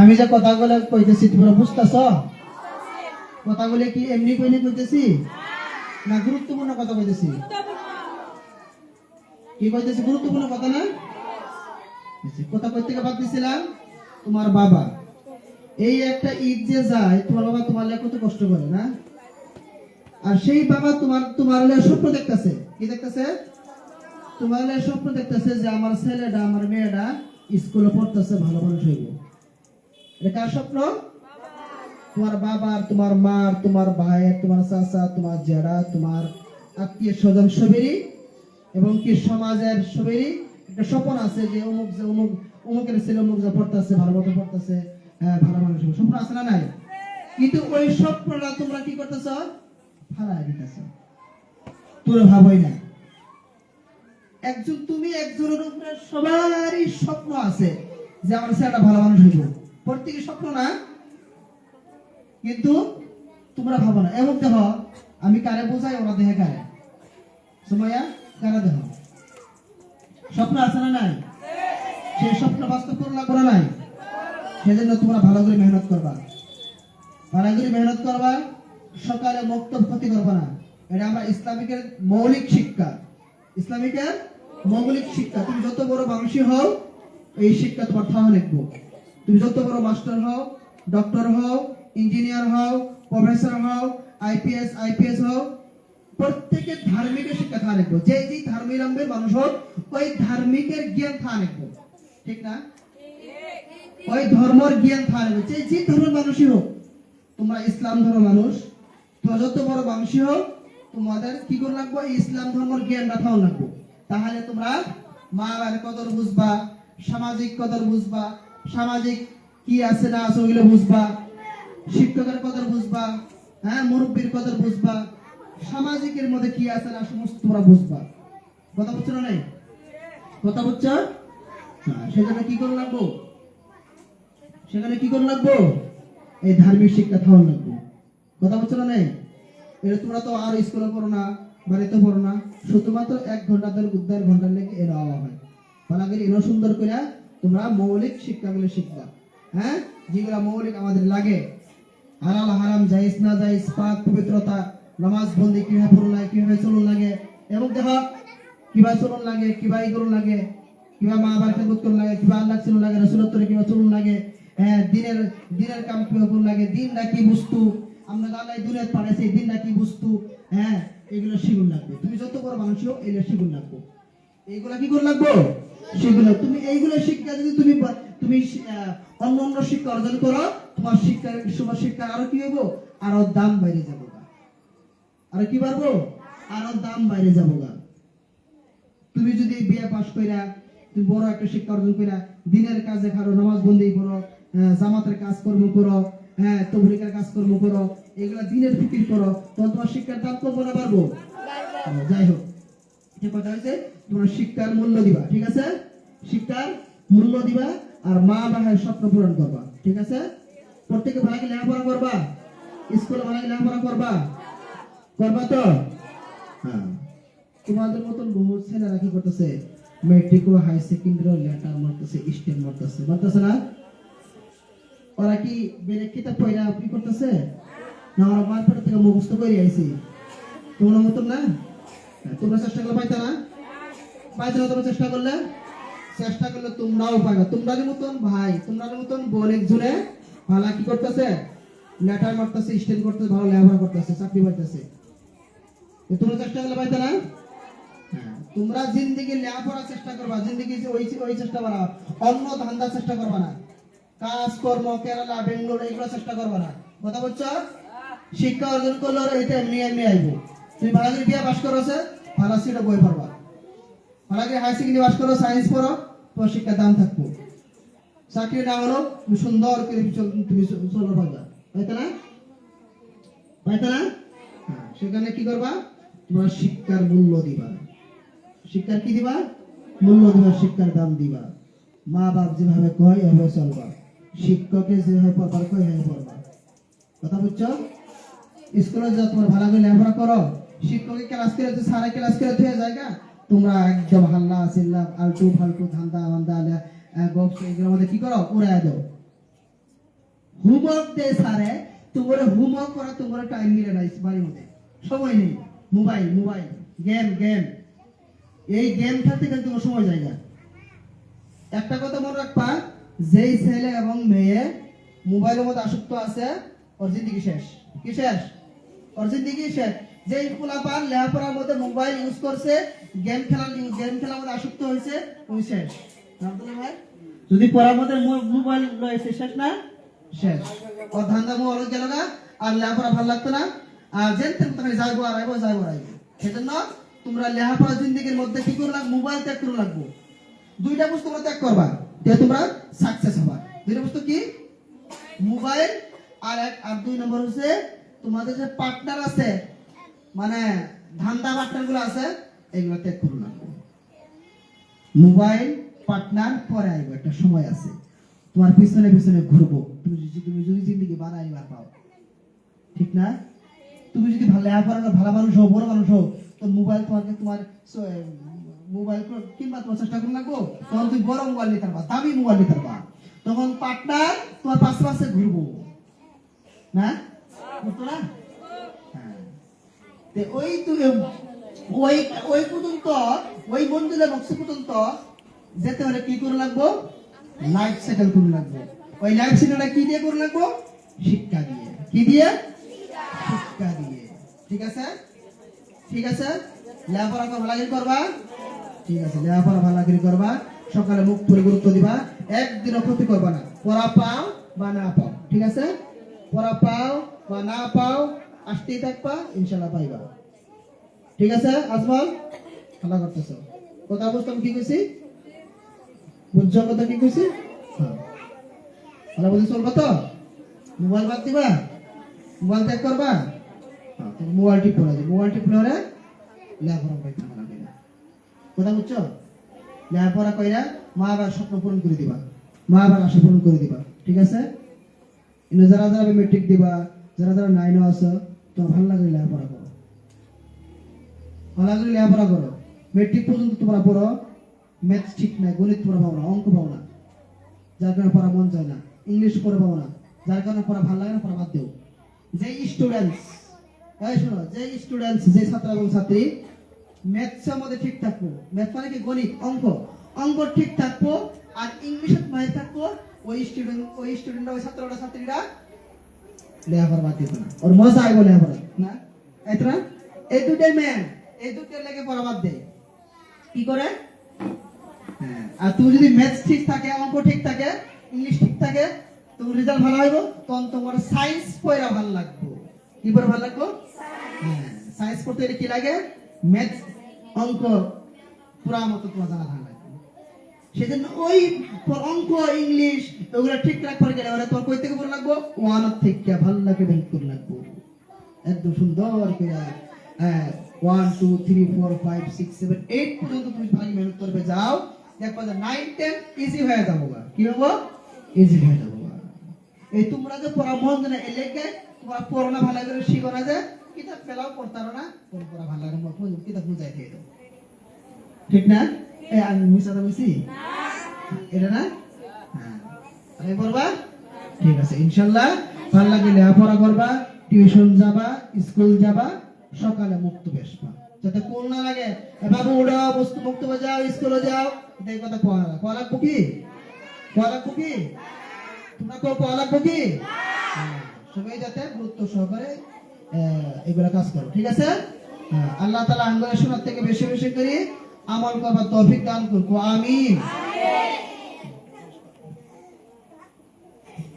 আমি যে কথাগুলো কইতেছি তোমরা বুঝতেছ? কথাগুলো কি এমনি কইলে কইতেছি? না গুরুত্বপূর্ণ কথা কইতেছি? কি কইতেছি? গুরুত্বপূর্ণ কথা না? আচ্ছা, কথা কই থেকে বাদ দিছিলাম? তোমার বাবা। এই একটা ঈদ যে যায় তোমার বাবা তোমার লেগে কত কষ্ট করে না? আর সেই বাবা তোমার তোমার লেগে স্বপ্ন দেখতেছে। কি দেখতেছে? তোমার লেগে স্বপ্ন দেখতেছে যে আমার ছেলেটা আমার মেয়েটা স্কুলে পড়তেছে ভালো মানুষ হইব। এটা কার স্বপ্ন? তোমার বাবার, তোমার মার, তোমার ভাইয়ের, তোমার চাচা, তোমার তোমার আত্মীয় স্বজন সবেরই এবং কি সমাজের সবেরই একটা স্বপ্ন আছে যে অমুক যে অমুক, অমুকের ছেলে অমুক যা পড়তেছে, ভালো মতো পড়তেছে হ্যাঁ ভালো মানুষ। স্বপ্ন আছে না নাই? কিন্তু ওই স্বপ্নটা তোমরা কি করতেছ? ফালাই দিতেছ। তোর না। একজন তুমি, একজনের উপরে সবারই স্বপ্ন আছে যে আমার ছেলেটা ভালো মানুষ হইব। প্রত্যেকের স্বপ্ন না? কিন্তু তোমরা ভাবো না। এবং দেখো আমি কারে বোঝাই, ওরা দেখে কারে? সময়া কারে দেখো স্বপ্ন আছে না নাই? সেই স্বপ্ন বাস্তব করে লাগবে নাই? সেজন্য তোমরা ভালো করে মেহনত করবা। ভালো করে মেহনত করবা, সকালে মক্তব ক্ষতি করবা না। এটা আমরা ইসলামিকের মৌলিক শিক্ষা। ইসলামিকের মৌলিক শিক্ষা। তুমি যত বড় মানুষই হও, এই শিক্ষা তোমার থাকা লিখব। তুমি যত বড় মাস্টার হও, ডক্টর হও, ইঞ্জিনিয়ার হও, প্রফেসর হও, আইপিএস আইপিএস হও প্রত্যেকের ধার্মিকের শিক্ষা থাকা লিখব যে যে ধার্মিক মানুষ হোক, ওই ধার্মিকের জ্ঞান থাকা লিখব ঠিক না? ওই ধর্মের জ্ঞান থাকবে যে যে ধর্মের মানুষই হোক, তোমরা ইসলাম ধর্মের মানুষ, তোমরা যত বড় মানুষই হোক, তোমাদের কি করে লাগবে? ইসলাম ধর্মের জ্ঞান রাখাও লাগবে। তাহলে তোমরা মা বাবার কদর বুঝবা, সামাজিক কদর বুঝবা সামাজিক কি আছে, না আছে, ওগুলো বুঝবা। শিক্ষকের কদর বুঝবা হ্যাঁ মুরব্বীর কদর বুঝবা। সামাজিকের মধ্যে কি আছে, না সমস্ত তোমরা বুঝবা। কথা বুঝছ না নাই? কথা বুঝছ? হ্যাঁ সেজন্য কি করে লাগবো? সেখানে কি করে লাগবো? এই ধার্মিক শিক্ষা থাকা লাগবো। কথা বলছো না নেই? এটা তোমরা তো আর স্কুলে পড়ো না, বাড়িতে পড়ো না। শুধুমাত্র এক ঘণ্টা ধরে দেড় ঘণ্টার লেগে এরা হওয়া হয়। করে এরা সুন্দর করে তোমরা মৌলিক শিক্ষাগুলো শিখবা। হ্যাঁ? যেগুলা মৌলিক আমাদের লাগে। হালাল, হারাম জাইজ না জাইজ পাক, পবিত্রতা, নামাজ বন্দি, কীভাবে পড়ুন লাগে, কীভাবে চলুন লাগে, এবং দেখো, কীভাবে চলুন লাগে, কীভাবে ই করুন লাগে কিবা মা বাবার খেদমত করুন লাগে কিবা আল্লাহ চলুন লাগে রসুলত্তরে কিবা চলুন লাগে হ্যাঁ দিনের দিনের কাম কিবা করুন লাগে, দিন না কি বস্তু, আমরা আল্লাহ দুনিয়াত পাঠাইছে, দিন না কি বস্তু হ্যাঁ এগুলো শিগুন লাগবে। তুমি যত বড় মানুষ হোক এগুলো শিগুন লাগবে। এইগুলা কি করে লাগবো? সেগুলো। তুমি এইগুলো শিক্ষা যদি তুমি তুমি অন্য অন্য শিক্ষা অর্জন করো তোমার শিক্ষার তোমার শিক্ষা আরও কি হব আরও দাম বাইরে যাব আরও কি পারব আরও দাম বাইরে যাব তুমি যদি বিয়ে পাশ কইরা তুমি বড় একটা শিক্ষা অর্জন কইরা দিনের কাজে খারো নামাজ বন্দি করো জামাতের কাজকর্ম করো হ্যাঁ তবলিকের কাজকর্ম করো এগুলা দিনের ফিকির করো তখন তোমার শিক্ষার দাম কমবো না পারব যাই হোক। কথা হয়েছে তোমরা শিক্ষার মূল্য দিবা ঠিক আছে? শিক্ষার মূল্য দিবা আর মা বাবার স্বপ্ন পূরণ করবা ঠিক আছে? প্রত্যেকে ভালো লেখাপড়া করবা? স্কুলে ভালো লেখাপড়া করবা? করবা তো? হ্যাঁ। তোমাদের মতন বহু ছেলেরা কি করতেছে? মেট্রিক ও হাই সেকেন্ডারি লেটার মারতেছে স্টেম মারতেছে মারতেছে না? ওরা কি বেরে কিতাব পয়রা কি করতেছে? না ওরা মারপেট থেকে মুখস্থ করে আইছি। তোমরা মতন না? হ্যাঁ, তোমরা চেষ্টা করলে পাইতা না? পাইতে না তোমরা চেষ্টা করলে? চেষ্টা করলে তোমরাও পাইবা। তোমরাদের মতন ভাই তোমাদের মতন বোন একজনে ভালো কি করতেছে? লেটার মারতেছে স্টেম করতেছে ভালো লেখাপড়া করতেছে চাকরি পাইতেছে। তোমরা চেষ্টা করলে পাইতে না? হ্যাঁ, তোমরা জিন্দিগি লেখাপড়ার চেষ্টা করবা জিন্দিগি ওই ওই চেষ্টা করা অন্য ধান্দা চেষ্টা করবা না। কাজ কর্ম কেরালা বেঙ্গলোর এগুলো চেষ্টা করবা না। কথা বলছো? শিক্ষা অর্জন করলে এটা এমনি এমনি আইবো। তুমি ভালো করে বিয়ে পাস করো ভালো সিটে বই পারবা করে হাই সেকেন্ডারি পাস করো সায়েন্স পড়ো তোমার শিক্ষার দাম থাকব। চাকরি না হলো তুমি সুন্দর করে তুমি চলতে পারবা। তাইতে না? পাইতে না? হ্যাঁ, সেখানে কি করবা? তোমার শিক্ষার মূল্য দিবা। শিক্ষার কি দিবা? মূল্য দিবা শিক্ষার দাম দিবা। মা বাপ যেভাবে কয় এভাবে চলবা। শিক্ষকে যেভাবে পড়বার কয় এভাবে পড়বা। কথা বুঝছ? স্কুলে যা তোমার ভালো করে লেখাপড়া করো। শিক্ষকের ক্লাস করে সারা ক্লাস করে থুয়ে জায়গা। তোমরা একদম হাল্লা চিল্লা আলটু ফালটু ধান্দা গপ এগুলোর মধ্যে কি করো? উড়াই দাও। হোমওয়ার্ক দেয় স্যারে তোমার হোমওয়ার্ক করা তোমার টাইম মিলে নাই বাড়ির মধ্যে। সময় নেই। মোবাইল মোবাইল গেম গেম এই গেম খেলতে কিন্তু তোমার সময় যায় না। একটা কথা মনে রাখবা, যেই ছেলে এবং মেয়ে মোবাইলের মধ্যে আসক্ত আছে, ওর জিন্দগি শেষ। কি শেষ? ওর জিন্দগি শেষ। যেই পোলাপান লেখাপড়ার মধ্যে মোবাইল ইউজ করছে, গেম খেলার গেম খেলার মধ্যে আসক্ত হয়েছে ওই শেষ। ভাই? যদি পড়ার মধ্যে মোবাইল রয়েছে শেষ না, শেষ। ওর ধান্দা মো অনেক গেল না, আর লেখাপড়া ভালো লাগতো না। আর যেন তেন তো খালি যাইবো আর আইবো যাইবো আর সেজন্য তোমরা লেখাপড়া জিন্দগির মধ্যে কি করে লাগবে? মোবাইল ত্যাগ করে লাগবো। দুইটা বস্তু তোমরা ত্যাগ করবা তে তোমরা সাকসেস হবা। দুইটা বস্তু কি? মোবাইল আর এক আর দুই নম্বর হচ্ছে তোমাদের যে পার্টনার আছে মানে ধান্দা পার্টনারগুলো আছে, এগুলো ত্যাগ করো না। মোবাইল, পার্টনার, পরে আইবো, একটা সময় আছে। তোমার পিছনে পিছনে ঘুরবো। তুমি যদি তুমি যদি জিন্দগি বানাইবার পাও। ঠিক না? তুমি যদি ভালো লেখাপড়া ভালো মানুষ হও, বড় মানুষ হও, তো মোবাইল তোমাকে তোমার মোবাইল কিনবা তোমার চেষ্টা করে লাগবো তখন তুমি বড় মোবাইল নিতে পারবা, দামি মোবাইল নিতে পারবা। তখন পার্টনার তোমার পাশে পাশে ঘুরবো। না? ঘুরতো না ওই ওই ওই পর্যন্ত, ওই মন্দিরে বক্স পর্যন্ত যেতে হলে কি করে লাগবো? লাইফ সেটেল করে লাগবো। ওই লাইফ সেটেলটা কি দিয়ে করে লাগবো? শিক্ষা দিয়ে। কি দিয়ে? শিক্ষা দিয়ে। ঠিক আছে? ঠিক আছে? লেখাপড়া ভালো লাগে করবা? ঠিক আছে, লেখাপড়া ভালো লাগে করবা? সকালে মুখ করে গুরুত্ব দিবা। একদিনও ক্ষতি করবা না। পড়া পাও বা না পাও। ঠিক আছে? পড়া পাও বা না পাও আসতেই থাকবা ইনশাল্লাহ পাইবা। ঠিক আছে আজমল খেলা করতেছ। কথা বুঝতাম কি কইছি? বুঝছ কথা কি কইছি? হ্যাঁ। বুঝে চলবা তো? মোবাইল বাদ দিবা? মোবাইল ত্যাগ করবা? হ্যাঁ মোবাইল টিপ পড়া মোবাইল টিপ পড়ে লেখাপড়া লাগবে না। কথা বুঝছ? লেখাপড়া কইরা মা আবার স্বপ্ন পূরণ করে দিবা। মা আবার আশা পূরণ করে দিবা। ঠিক আছে? যারা যারা মেট্রিক দিবা, যারা যারা নাইনও আছো ঠিক যে স্টুডেন্টস এই শোনো যে স্টুডেন্টস যে ছাত্র ছাত্রী ম্যাথসের মধ্যে ঠিক থাকব। ম্যাথ মানে কি? গণিত, অঙ্ক। অঙ্ক ঠিক থাকব, আর ইংলিশে মাঝে থাকব। ওই স্টুডেন্ট ওই স্টুডেন্টরা ওই ছাত্ররা, ছাত্রীরা লেখাপড়া বাদ দিত না। ওর মজা আইব লেখাপড়া না? এই দুটাই ম্যান এই দুটার লেগে পড়া বাদ দেয় কি করে? হ্যাঁ, আর তুমি যদি ম্যাথস ঠিক থাকে অঙ্ক ঠিক থাকে ইংলিশ ঠিক থাকে তোমার রেজাল্ট ভালো হইব। তখন তোমার সায়েন্স পড়া ভালো লাগবে। কি পড়া ভালো লাগবে? হ্যাঁ সায়েন্স পড়তে গেলে কি লাগে? ম্যাথস অঙ্ক পুরা মতো তোমার জানা ভালো সেজন্য ওই অঙ্ক, ইংলিশ, ওগুলো ঠিকঠাক করে গেলে ওরা তোমার কই থেকে পড়া লাগবো? ওয়ান থেকে, ভালো লাগে, বের করে লাগবো। একদম সুন্দর করে one two three four five six seven eight পর্যন্ত তুমি মেহনত করবে। যাও, দেখবা যে নাইন টেন ইজি হয়ে যাব কি ইজি হয়ে যাব এই তোমরা যে পড়া মন পড়ানো ভালো করে শিখো না যে, কিতাব ফেলাও পড়তারো না, কোন পড়া ভালো কিতাব বুঝাই দিয়ে ঠিক না? আমি মিশাতে বলছি এটা না? হ্যাঁ। আমি পড়বা ঠিক আছে ইনশাল্লাহ লাগে লেখাপড়া করবা টিউশন যাবা স্কুল যাবা সকালে মুক্ত বেসবা যাতে কোন না লাগে। বাবু বস্তু মুক্ত যাও স্কুলে যাও। কথা তোমরা হ্যাঁ, সবাই যাতে গুরুত্ব সহকারে এগুলা কাজ করো। ঠিক আছে? হ্যাঁ, আল্লাহ তালা আঙ্গুলের শোনার থেকে বেশি বেশি করে আমল করবার তৌফিক দান করব আমিন।